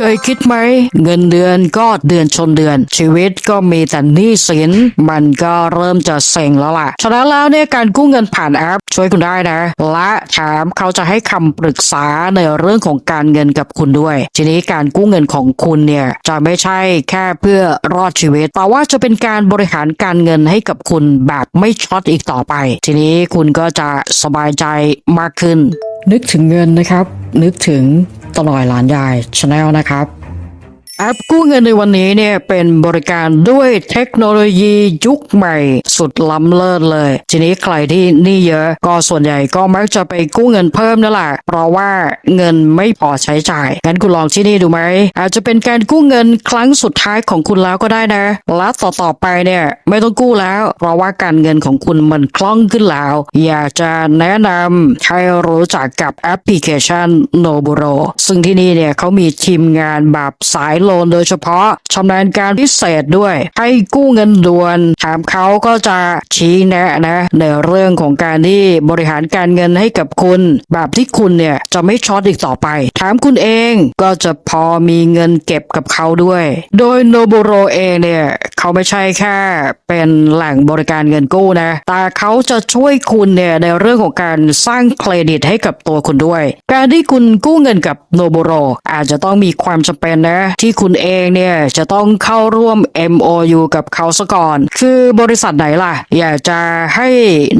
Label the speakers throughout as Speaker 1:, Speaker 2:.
Speaker 1: เคยคิดไหม เงินเดือนก็เดือนชนเดือน ชีวิตก็มีแต่หนี้สิน มันก็เริ่มจะเซ็งแล้วล่ะ ฉะนั้นแล้วเนี่ยการกู้เงินผ่านแอปช่วยคุณได้นะ และแถมเขาจะให้คำปรึกษาในเรื่องของการเงินกับคุณด้วย ทีนี้การกู้เงินของคุณเนี่ยจะไม่ใช่แค่เพื่อรอดชีวิต แต่ว่าจะเป็นการบริหารการเงินให้กับคุณแบบไม่ช็อตอีกต่อไป ทีนี้คุณก็จะสบายใจมากขึ้น นึกถึงเงินนะครับ นึกถึง ตลอยหลานยายชาแนลนะครับ แอปกู้เงินในวันนี้เนี่ยเป็นบริการด้วยเทคโนโลยียุคใหม่ สุดล้ำเลิศเลย ทีนี้ใครที่นี่เยอะก็ส่วนใหญ่ก็มักจะไปกู้เงินเพิ่มนั่นแหละเพราะว่าเงินไม่พอใช้จ่ายงั้นคุณลองที่นี่ดูไหมอาจจะเป็นการกู้เงินครั้งสุดท้ายของคุณแล้วก็ได้นะและต่อต่อไปเนี่ยไม่ต้องกู้แล้ว เพราะว่าการเงินของคุณมันคล่องขึ้นแล้ว อยากจะแนะนำให้รู้จักกับแอปพลิเคชัน n o b u r o ซึ่งที่นี่เนี่ยเขามีทีมงานแบบสายโลนโดยเฉพาะชำนาญการพิเศษด้วย ให้กู้เงินด่วนแถมเขาก็จะชี้แนะนะ ในเรื่องของการที่บริหารการเงินให้กับคุณ แบบที่คุณเนี่ยจะไม่ช็อตอีกต่อไปแถมคุณเองก็จะพอมีเงินเก็บกับเขาด้วย โดย n o b u r o เองเนี่ยเขาไม่ใช่แค่เป็นแหล่งบริการเงินกู้นะ แต่เขาจะช่วยคุณเนี่ยในเรื่องของการสร้างเครดิตให้กับตัวคุณด้วย การที่คุณกู้เงินกับ n o b u r o อาจจะต้องมีความจำเป็นนะที่คุณเองเนี่ยจะต้องเข้าร่วม MOU กับเขาซะก่อน คือบริษัทไหนล่ะ อยากจะให้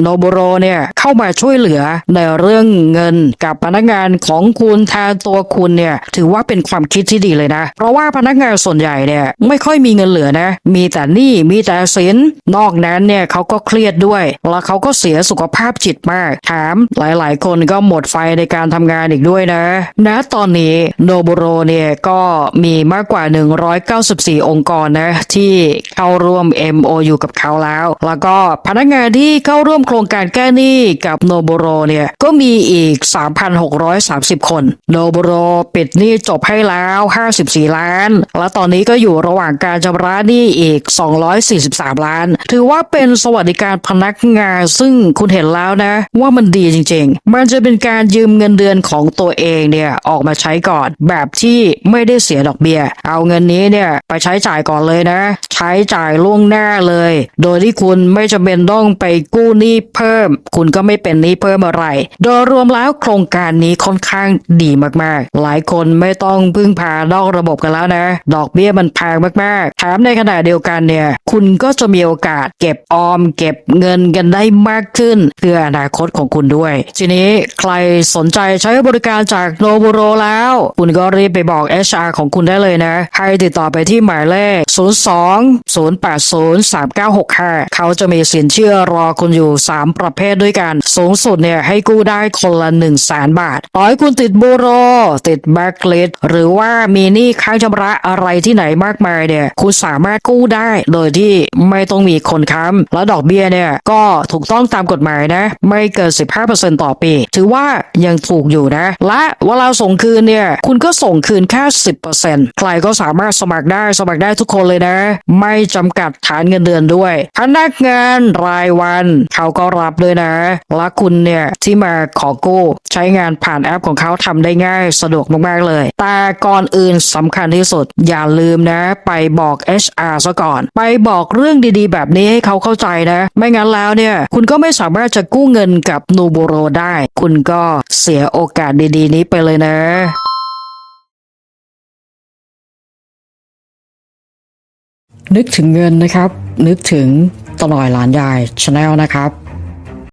Speaker 1: n o b u r o เนี่ยเข้ามาช่วยเหลือในเรื่องเงินกับพนักงานของคุณแทนตัวคุณเนี่ยถือว่าเป็นความคิดที่ดีเลยนะ เพราะว่าพนักงานส่วนใหญ่เนี่ยไม่ค่อยมีเงินเหลือนะ มีแต่หนี้มีแต่สินนอกนั้นเนี่ยเขาก็เครียดด้วย แล้วเขาก็เสียสุขภาพจิตมากแถมหลาย ๆ คนก็หมดไฟในการทำงานอีกด้วยนะ ณตอนนี้โนบโรเนี่ยก็มีมากกว่า 194 องค์กรนะที่เข้าร่วม MOU กับเขาแล้ว แล้วก็พนักงานที่เข้าร่วมโครงการแก้หนี้กับโนบุโรเนี่ยก็มีอีก 3,630 คน โนบุโรปิดหนี้จบให้แล้ว 54 ล้าน และตอนนี้ก็อยู่ระหว่างการชำระหนี้อีก 243 ล้าน ถือว่าเป็นสวัสดิการพนักงานซึ่งคุณเห็นแล้วนะ ว่ามันดีจริง ๆ มันจะเป็นการยืมเงินเดือนของตัวเองเนี่ยออกมาใช้ก่อน แบบที่ไม่ได้เสียดอกเบี้ยเอาเงินนี้เนี่ยไปใช้จ่ายก่อนเลยนะ ใช้จ่ายล่วงหน้าเลย โดยที่คุณไม่จำเป็นต้องไปกู้หนี้เพิ่ม คุณก็ไม่เป็นหนี้เพิ่มอะไร โดยรวมแล้วโครงการนี้ค่อนข้างดีมากๆ หลายคนไม่ต้องพึ่งพานอกระบบกันแล้วนะ ดอกเบี้ยมันแพงมากๆแถมในขณะเดียวกันเนี่ยคุณก็จะมีโอกาสเก็บออม เก็บเงินกันได้มากขึ้นเพื่ออนาคตของคุณด้วย ทีนี้ใครสนใจใช้บริการจากโนบุโรแล้ว คุณก็รีบไปบอก HR ของคุณได้เลยนะให้ติดต่อไปที่หมายเลข 02 080 3965 เขาจะมีสินเชื่อรอคุณอยู่ 3 ประเภทด้วยกัน สูงสุดเนี่ยให้กู้ได้คนละ1 0 0 0 0แสนบาทต่อให้คุณติดบูโร ติดแบ็กลิสหรือว่ามีหนี้ค้างชำระอะไรที่ไหนมากมายเนี่ยคุณสามารถกู้ได้โดยที่ไม่ต้องมีคนค้ำและดอกเบี้ยเนี่ยก็ถูกต้องตามกฎหมายนะ ไม่เกิน 15%ต่อปี ถือว่ายังถูกอยู่นะ และเวลาส่งคืนเนี่ยคุณก็ส่งคืนแค่ 10%ใครก็สามารถสมัครได้สมัครได้ทุกคนเลยนะ ไม่จำกัดฐานเงินเดือนด้วยพนักงานรายวันเขาก็รับด้วยนะ และคุณเนี่ยที่มาขอกู้ใช้งานผ่านแอปของเขาทำได้ง่ายสะดวกมากๆเลย แต่ก่อนอื่นสำคัญที่สุด อย่าลืมนะ ไปบอก HR ซะก่อน ไปบอกเรื่องดีๆ แบบนี้ให้เขาเข้าใจนะ ไม่งั้นแล้วเนี่ย คุณก็ไม่สามารถจะกู้เงินกับนูโบโรได้ คุณก็เสียโอกาสดีๆ นี้ไปเลยนะ นึกถึงเงินนะครับ นึกถึงตลอยหลานยายชาแนลนะครับ